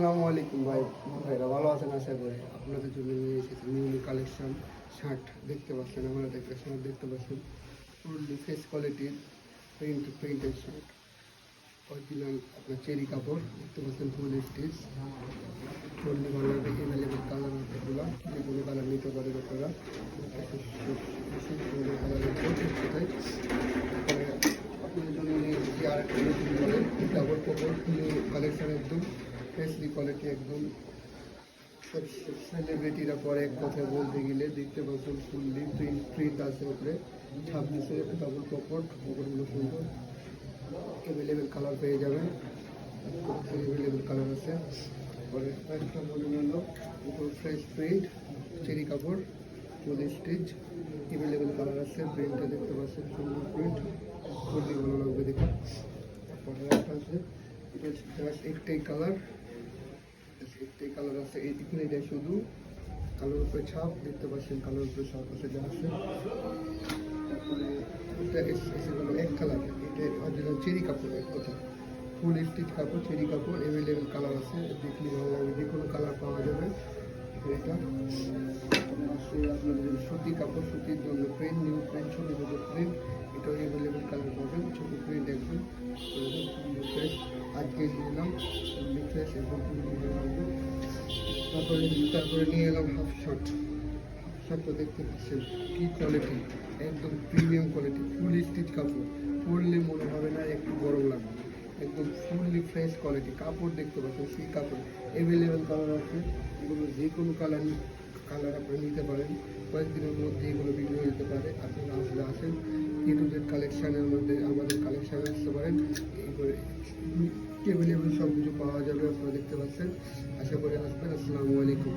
আসসালামু আলাইকুম ভাই, ভাইরা ভালো আছেন আশা করি। আপনাদের জন্য নিয়ে এসেছি নিউ কালেকশন শার্ট দেখতে পাচ্ছেন আমরা দেখতে শার্ট দেখতে পাচ্ছেন। ফুললি ফেস কোয়ালিটির প্রিন্ট প্রিন্টেড শার্ট অরিজিনাল আপনার চেরি কাপড়, দেখতে পাচ্ছেন ফুল স্টিচ ফুললি কালার দেখে অ্যাভেলেবেল কালার আছে এগুলো। যে কোনো কালার নিতে পারেন আপনারা। আপনাদের জন্য নিয়ে এসেছি আর একটা কাপড় কাপড় কালেকশন একদম ফেসলি কোয়ালিটি একদম। সেলিব্রিটিরা পরে এক কথা বলতে গেলে দেখতে পাচ্ছেন ফুললি প্রিন্ট প্রিন্ট আছে উপরে ছাব্বিশে ডাবল পকেট পকেটগুলো সুন্দর। অ্যাভেলেবেল কালার পেয়ে যাবেন। অ্যাভেলেবেল কালার আছে। পরে একটা মনে হলো উপর ফ্রেশ প্রিন্ট চেরি কাপড় চল্লিশ স্টিচ অ্যাভেলেবেল কালার আছে। প্রিন্টটা দেখতে পাচ্ছেন সুন্দর প্রিন্ট ফুললি ভালো লাগবে দেখে তারপরে একটা আছে একটাই কালার একটাই কালার আছে, এই এখানে এটা শুধু। কালোর উপরে ছাপ, দেখতে পাচ্ছেন কালোর উপরে ছাপ আছে যা আছে। তারপরে এক কালার। এটা অরিজিনাল চেরি কাপড়, এক কথা। ফুল স্টিচ কাপড়, চেরি কাপড় অ্যাভেলেবেল কালার আছে। দেখলে ভালো লাগবে, যে কোনো কালার পাওয়া যাবে। এটা। আপনাদের সুতি কাপড়, সুতির জন্য প্রিন্ট নিউ প্রিন্ট ছোটো ছোটো প্রিন্ট এটাও অ্যাভেলেবেল কালার পাবেন নিলাম তারপরে তারপরে নিয়ে এলাম হাফ শার্ট হাফ শার্টটা দেখতে পাচ্ছেন কি কোয়ালিটি একদম প্রিমিয়াম কোয়ালিটি ফুল স্টিচ কাপড় পরলে মনে হবে না একটু গরম লাগবে একদম ফুললি ফ্রেশ কোয়ালিটি কাপড় দেখতে পাচ্ছেন সেই কাপড় অ্যাভেলেবেল কালার আছে এগুলো যে কোনো কালার কালার আপনি নিতে পারেন কয়েকদিনের মধ্যে এগুলো বিক্রি হয়ে যেতে পারে আপনারা আসলে আসেন এ কালেকশানের মধ্যে আমাদের কালেকশানে অ্যাভেলেবেল সব কিছু পাওয়া যাবে আপনারা দেখতে পাচ্ছেন। আশা করি আসবেন। আসসালামু আলাইকুম।